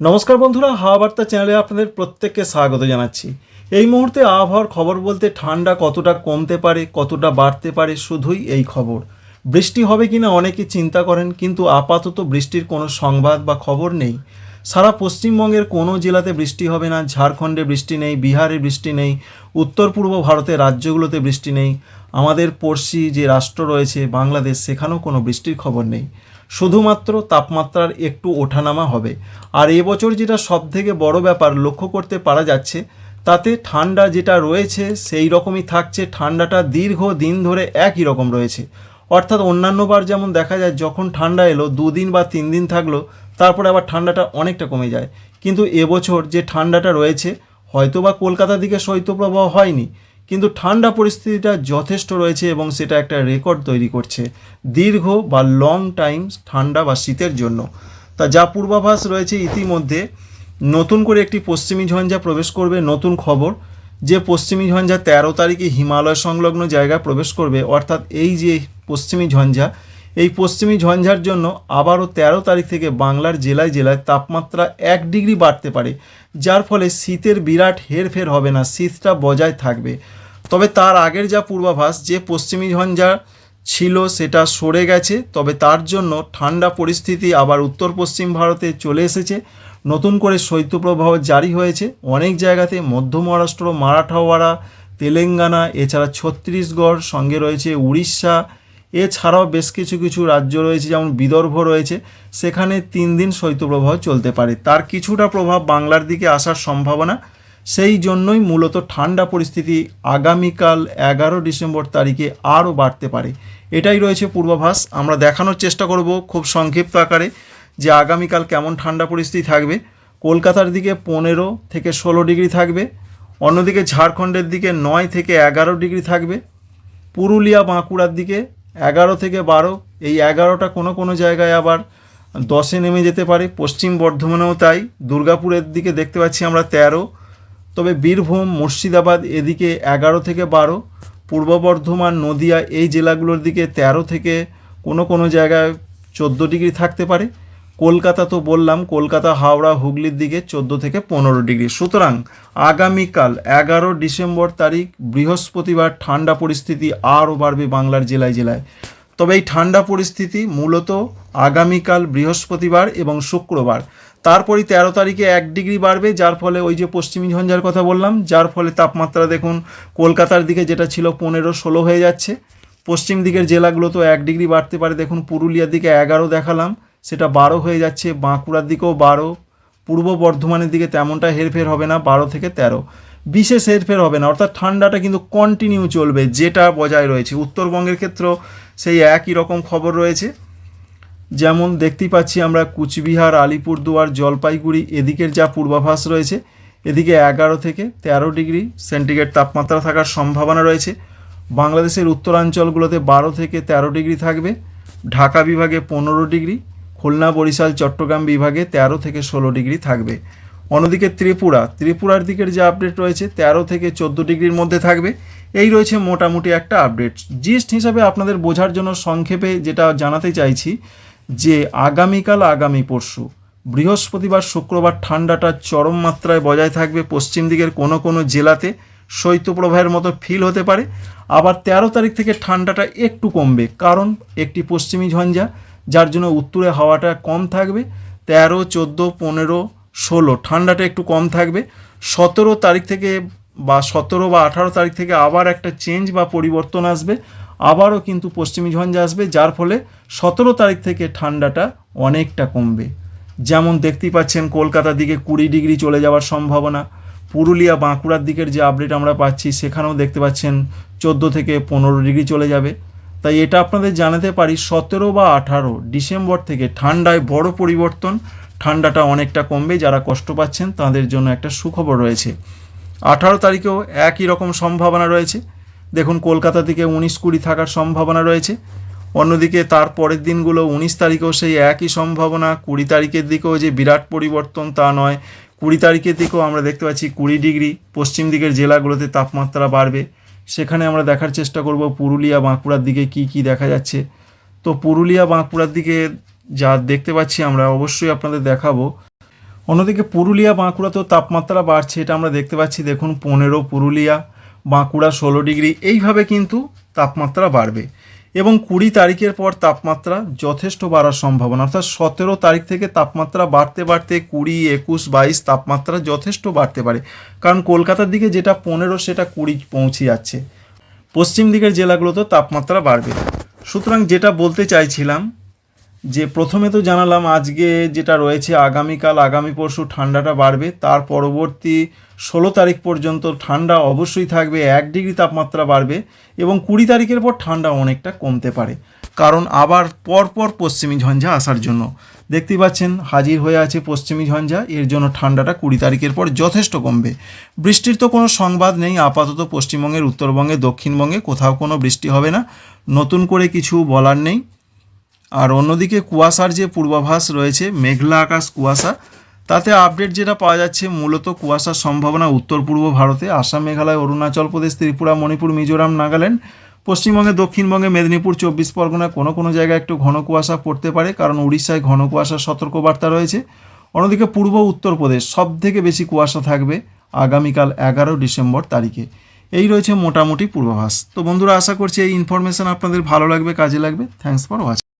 নমস্কার বন্ধুরা, হাওয়া বার্তা চ্যানেলে আপনাদের প্রত্যেককে স্বাগত জানাচ্ছি। এই মুহূর্তে আবহাওয়ার খবর বলতে ঠান্ডা কতটা কমতে পারে, কতটা বাড়তে পারে, শুধুই এই খবর। বৃষ্টি হবে কিনা অনেকে চিন্তা করেন, কিন্তু আপাতত বৃষ্টির কোনো সংবাদ বা খবর নেই। সারা পশ্চিমবঙ্গের কোনো জেলাতে বৃষ্টি হবে না, ঝাড়খণ্ডে বৃষ্টি নেই, বিহারে বৃষ্টি নেই, উত্তর পূর্ব ভারতের রাজ্যগুলোতে বৃষ্টি নেই। আমাদের পড়শি যে রাষ্ট্র রয়েছে, বাংলাদেশ, সেখানেও কোনো বৃষ্টির খবর নেই। শুধুমাত্র তাপমাত্রার একটু ওঠানামা হবে। আর এবছর যেটা সব থেকে বড় ব্যাপার লক্ষ্য করতে পারা যাচ্ছে, তাতে ঠান্ডা যেটা রয়েছে, সেই রকমই থাকছে। ঠান্ডাটা দীর্ঘ দিন ধরে একই রকম রয়েছে। অর্থাৎ অন্যান্যবার যেমন দেখা যায়, যখন ঠান্ডা এলো, দুদিন বা তিন দিন থাকল, তারপরে আবার ঠান্ডাটা অনেকটা কমে যায়। কিন্তু এবছর যে ঠান্ডাটা রয়েছে হয়তো বা কলকাতার দিকে শৈত্যপ্রবাহ হয়নি কিন্তু ঠান্ডা পরিস্থিতিটা যথেষ্ট রয়েছে এবং সেটা একটা রেকর্ড তৈরি করছে। দীর্ঘ বা লং টাইম ঠান্ডা বা শীতের জন্য। তা যা পূর্বাভাস রয়েছে ইতিমধ্যে, নতুন করে একটি পশ্চিমী ঝঞ্ঝা প্রবেশ করবে, নতুন খবর, যে পশ্চিমী ঝঞ্ঝা তেরো তারিখে হিমালয় সংলগ্ন জায়গায় প্রবেশ করবে, অর্থাৎ এই যে পশ্চিমী ঝঞ্ঝা এই পশ্চিমী ঝঞ্ঝার জন্য আবারও তেরো তারিখ থেকে বাংলার জেলায় জেলায় তাপমাত্রা এক ডিগ্রি বাড়তে পারে, যার ফলে শীতের বিরাট হেরফের হবে না, শীতটা বজায় থাকবে। তবে তার আগের যা পূর্বাভাস, যে পশ্চিমী ঝঞ্ঝা ছিল সেটা সরে গেছে, তবে তার জন্য ঠান্ডা পরিস্থিতি আবার উত্তর পশ্চিম ভারতে চলে এসেছে। নতুন করে শৈত্যপ্রবাহ জারি হয়েছে। অনেক জায়গাতে মধ্য মহারাষ্ট্র, মারাঠাওয়াড়া, তেলেঙ্গানা, এছাড়া ছত্তিশগড় সঙ্গে রয়েছে উড়িষ্যা এছাড়াও বেশ কিছু কিছু রাজ্য রয়েছে, যেমন বিদর্ভ রয়েছে, সেখানে তিন দিন শৈত্যপ্রবাহ চলতে পারে। তার কিছুটা প্রভাব বাংলার দিকে আসার সম্ভাবনা। সেই জন্যই মূলত ঠান্ডা পরিস্থিতি আগামীকাল এগারো ডিসেম্বর তারিখে আরও বাড়তে পারে। এটাই রয়েছে পূর্বাভাস। আমরা দেখানোর চেষ্টা করব খুব সংক্ষিপ্ত আকারে যে আগামীকাল কেমন ঠান্ডা পরিস্থিতি থাকবে। কলকাতার দিকে পনেরো থেকে ষোলো ডিগ্রি থাকবে। অন্যদিকে ঝাড়খণ্ডের দিকে নয় থেকে এগারো ডিগ্রি থাকবে। পুরুলিয়া, বাঁকুড়ার দিকে এগারো থেকে বারো, এই এগারোটা কোনো কোনো জায়গায় আবার দশে নেমে যেতে পারে, পশ্চিম বর্ধমানেও তাই, দুর্গাপুরের দিকে দেখতে পাচ্ছি আমরা তেরো, তবে বীরভূম, মুর্শিদাবাদ এদিকে এগারো থেকে বারো, পূর্ব বর্ধমান, নদিয়া এই জেলাগুলোর দিকে তেরো থেকে কোনো কোনো জায়গায় চোদ্দ ডিগ্রি থাকতে পারে। কলকাতা তো বললাম, কলকাতা, হাওড়া, হুগলির দিকে চোদ্দ থেকে পনেরো ডিগ্রি। সুতরাং আগামীকাল এগারো ডিসেম্বর তারিখ, বৃহস্পতিবার ঠান্ডা পরিস্থিতি আরও বাড়বে বাংলার জেলায় জেলায়। তবে এই ঠান্ডা পরিস্থিতি মূলত আগামীকাল বৃহস্পতিবার এবং শুক্রবার। তারপরই তেরো তারিখে এক ডিগ্রি বাড়বে, যার ফলে ওই যে পশ্চিমী ঝঞ্ঝার কথা বললাম, যার ফলে তাপমাত্রা দেখুন কলকাতার দিকে যেটা ছিল পনেরো ষোলো হয়ে যাচ্ছে। পশ্চিম দিকের জেলাগুলো তো এক ডিগ্রি বাড়তে পারে, দেখুন পুরুলিয়ার দিকে এগারো দেখালাম। সেটা বারো হয়ে যাচ্ছে, বাঁকুড়ার দিকেও বারো, পূর্ব বর্ধমানের দিকে তেমনটা হেরফের হবে না, বারো থেকে তেরো। বিশেষ হেরফের হবে না, অর্থাৎ ঠান্ডাটা কিন্তু কন্টিনিউ চলবে, যেটা বজায় রয়েছে। উত্তরবঙ্গের ক্ষেত্রেও সেই একই রকম খবর রয়েছে। যেমন দেখতেই পাচ্ছি আমরা কুচবিহার, আলিপুরদুয়ার, জলপাইগুড়ি, এদিকের যা পূর্বাভাস রয়েছে, এদিকে এগারো থেকে তেরো ডিগ্রি সেন্টিগ্রেড তাপমাত্রা থাকার সম্ভাবনা রয়েছে। বাংলাদেশের উত্তরাঞ্চলগুলোতে বারো থেকে তেরো ডিগ্রি থাকবে, ঢাকা বিভাগে পনেরো ডিগ্রি খুলনা, বরিশাল, চট্টগ্রাম বিভাগে তেরো থেকে ষোলো ডিগ্রি থাকবে। অন্যদিকে ত্রিপুরা, ত্রিপুরার দিকের যে আপডেট রয়েছে, তেরো থেকে চোদ্দ ডিগ্রির মধ্যে থাকবে। এই রয়েছে মোটামুটি একটা আপডেট। জিস্ট হিসাবে আপনাদের বোঝার জন্য সংক্ষেপে যেটা জানাতে চাইছি, যে আগামীকাল, আগামী পরশু, বৃহস্পতিবার, শুক্রবার ঠান্ডাটা চরম মাত্রায় বজায় থাকবে পশ্চিম দিকের কোনো কোনো জেলাতে। শৈত্যপ্রবাহের মতো ফিল হতে পারে। আবার তেরো তারিখ থেকে ঠান্ডাটা একটু কমবে, কারণ একটি পশ্চিমী ঝঞ্ঝা। যার জন্য উত্তরে হাওয়াটা কম থাকবে। তেরো, চোদ্দ, পনেরো, ষোলো, ঠান্ডাটা একটু কম থাকবে। সতেরো তারিখ থেকে বা সতেরো বা আঠারো তারিখ থেকে আবার একটা চেঞ্জ বা পরিবর্তন আসবে। আবারও কিন্তু পশ্চিমী ঝঞ্ঝা আসবে, যার ফলে সতেরো তারিখ থেকে ঠান্ডাটা অনেকটা কমবে। যেমন দেখতেই পাচ্ছেন কলকাতার দিকে কুড়ি ডিগ্রি চলে যাওয়ার সম্ভাবনা। পুরুলিয়া, বাঁকুড়ার দিকের যে আপডেট আমরা পাচ্ছি, সেখানেও দেখতে পাচ্ছেন চোদ্দ থেকে পনেরো ডিগ্রি চলে যাবে। তাই এটা আপনাদের জানাতে পারি সতেরো বা আঠারো ডিসেম্বর থেকে ঠান্ডায় বড় পরিবর্তন। ঠান্ডাটা অনেকটা কমবে, যারা কষ্ট পাচ্ছেন তাদের জন্য একটা সুখবর রয়েছে। আঠারো তারিখেও একই রকম সম্ভাবনা রয়েছে। দেখুন, কলকাতা থেকে উনিশ কুড়ি থাকার সম্ভাবনা রয়েছে। অন্যদিকে তার পরের দিনগুলো উনিশ তারিখেও সেই একই সম্ভাবনা। কুড়ি তারিখের দিকেও যে বিরাট পরিবর্তন তা নয়। কুড়ি তারিখের দিকেও আমরা দেখতে পাচ্ছি কুড়ি ডিগ্রি। পশ্চিম দিকের জেলাগুলোতে তাপমাত্রা বাড়বে। সেখানে আমরা দেখার চেষ্টা করব পুরুলিয়া বাঁকুড়ার দিকে কি কি দেখা যাচ্ছে। তো পুরুলিয়া বাঁকুড়ার দিকে যা দেখতে পাচ্ছি আমরা অবশ্যই আপনাদের দেখাবো। অন্যদিকে পুরুলিয়া বাঁকুড়া তো তাপমাত্রা বাড়ছে, এটা আমরা দেখতে পাচ্ছি। দেখুন, পনেরো পুরুলিয়া, বাঁকুড়া ষোলো ডিগ্রি, এইভাবে কিন্তু তাপমাত্রা বাড়বে। এবং কুড়ি তারিখের পর তাপমাত্রা যথেষ্ট বাড়ার সম্ভাবনা। অর্থাৎ সতেরো তারিখ থেকে তাপমাত্রা বাড়তে বাড়তে কুড়ি, একুশ, বাইশ তাপমাত্রা যথেষ্ট বাড়তে পারে। কারণ কলকাতার দিকে যেটা পনেরো, সেটা কুড়ি পৌঁছে যাচ্ছে। পশ্চিম দিকের জেলাগুলোতেও তাপমাত্রা বাড়বে। সুতরাং যেটা বলতে চাইছিলাম যে প্রথমে তো জানালাম আজকে যেটা রয়েছে, আগামীকাল, আগামী পরশু ঠান্ডাটা বাড়বে, তার পরবর্তী ষোলো তারিখ পর্যন্ত ঠান্ডা অবশ্যই থাকবে, এক ডিগ্রি তাপমাত্রা বাড়বে এবং কুড়ি তারিখের পর ঠান্ডা অনেকটা কমতে পারে। কারণ আবার পরপর পশ্চিমী ঝঞ্ঝা আসার জন্য। দেখতেই পাচ্ছেন, হাজির হয়ে আছে পশ্চিমী ঝঞ্ঝা, এর জন্য ঠান্ডাটা কুড়ি তারিখের পর যথেষ্ট কমবে। বৃষ্টির তো কোনো সংবাদ নেই, আপাতত পশ্চিমবঙ্গের উত্তরবঙ্গে দক্ষিণবঙ্গে কোথাও কোনো বৃষ্টি হবে না। নতুন করে কিছু বলার নেই। আর অন্যদিকে কুয়াশার যে পূর্বাভাস রয়েছে, মেঘলা আকাশ কুয়াশা, তাতে আপডেট যেটা পাওয়া যাচ্ছে মূলত কুয়াশার সম্ভাবনা উত্তর পূর্ব ভারতে, আসাম, মেঘালয়, অরুণাচল প্রদেশ, ত্রিপুরা, মণিপুর, মিজোরাম, নাগাল্যান্ড, পশ্চিমবঙ্গে, দক্ষিণবঙ্গে, মেদিনীপুর, চব্বিশ পরগনায় কোনো কোনো জায়গায় একটু ঘন কুয়াশা পড়তে পারে, কারণ উড়িষ্যায় ঘন কুয়াশার সতর্কবার্তা রয়েছে। অন্যদিকে পূর্ব উত্তরপ্রদেশ সব থেকে বেশি কুয়াশা থাকবে আগামীকাল এগারো ডিসেম্বর তারিখে। এই রয়েছে মোটামুটি পূর্বাভাস। তো বন্ধুরা, আশা করছি এই ইনফরমেশন আপনাদের ভালো লাগবে, কাজে লাগবে। Thanks for watching